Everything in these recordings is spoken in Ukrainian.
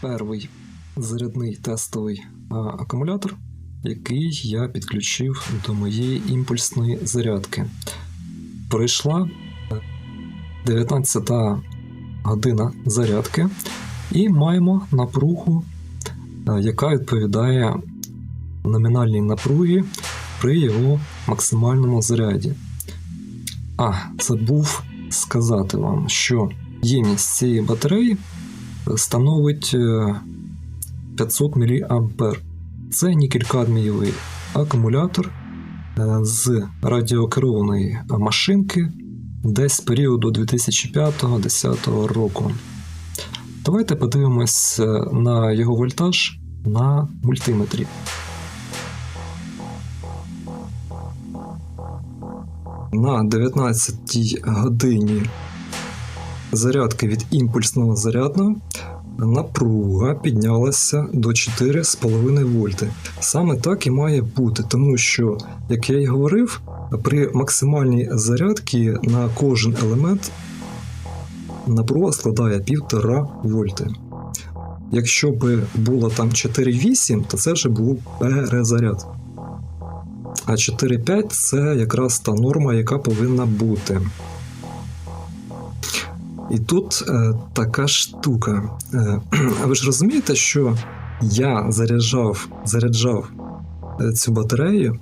перший зарядний тестовий акумулятор, який я підключив до моєї імпульсної зарядки. Пройшла 19 година зарядки, і маємо напругу, а, яка відповідає номінальній напругі при його максимальному заряді. А, забув сказати вам, що ємність цієї батареї становить е, 500 мА. Це нікель-кадмієвий акумулятор е, з радіокерованої машинки десь з періоду 2005-2010 року. Давайте подивимось е, на його вольтаж на мультиметрі. На 19 годині зарядки від імпульсного зарядного напруга піднялася до 4,5 вольти. Саме так і має бути, тому що, як я й говорив, при максимальній зарядці на кожен елемент напруга складає 1,5 вольти. Якщо б було там 4,8, то це вже був перезаряд. А 4,5 це якраз та норма, яка повинна бути. І тут е, така штука. Е, ви ж розумієте, що я заряджав, заряджав е, цю батарею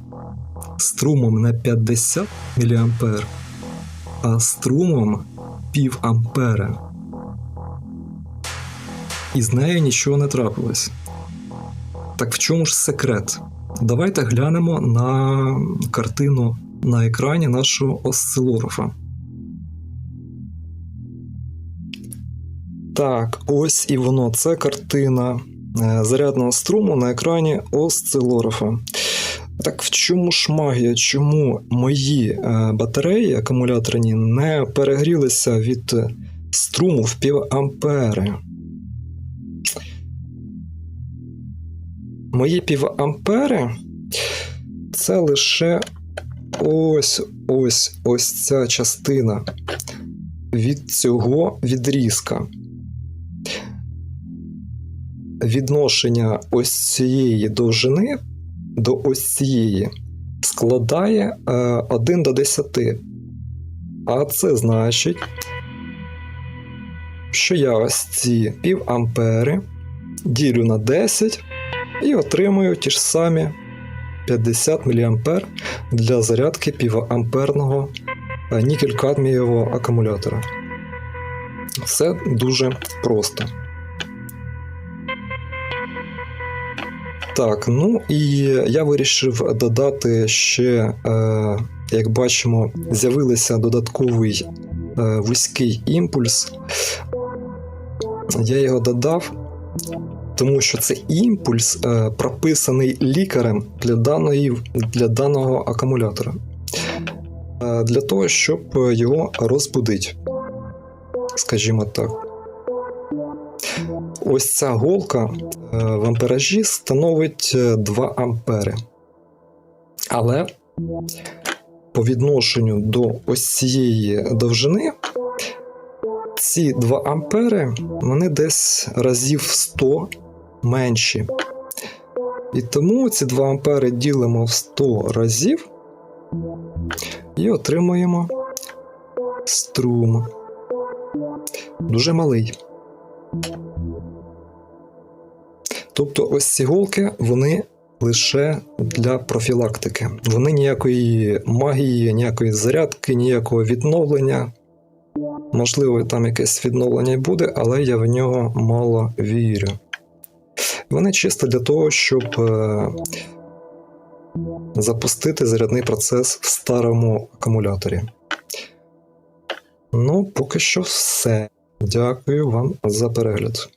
струмом не 50 мА, а струмом пів ампера. І з нею нічого не трапилось. Так в чому ж секрет? Давайте глянемо на картину на екрані нашого осцилографа. Так, ось і воно. Це картина е, зарядного струму на екрані осцилографа. Так в чому ж магія? Чому мої е, батареї акумуляторні не перегрілися від струму в пів ампери? Мої півампери це лише ось ось ось ця частина від цього відрізка. Відношення ось цієї довжини до ось цієї складає е, 1 до 10. А це значить, що я ось ці півампери ділю на 10 і отримую ті ж самі 50 мА для зарядки півамперного нікель-кадмієвого акумулятора. Все дуже просто. Так, ну і я вирішив додати ще, е, як бачимо, з'явився додатковий е, вузький імпульс. Я його додав, тому що це імпульс е, прописаний лікарем для, даної, для даного акумулятора. Е, для того, щоб його розбудити, скажімо так. Ось ця голка е, в амперажі становить е, 2 ампери. Але по відношенню до ось цієї довжини ці 2 ампери вони десь разів 100 менші. І тому ці 2 ампери ділимо в 100 разів і отримуємо струм. Дуже малий. Тобто ось ці голки, вони лише для профілактики. Вони ніякої магії, ніякої зарядки, ніякого відновлення. Можливо, там якесь відновлення й буде, але я в нього мало вірю. Вони чисто для того, щоб е, запустити зарядний процес в старому акумуляторі. Ну, поки що все. Дякую вам за перегляд.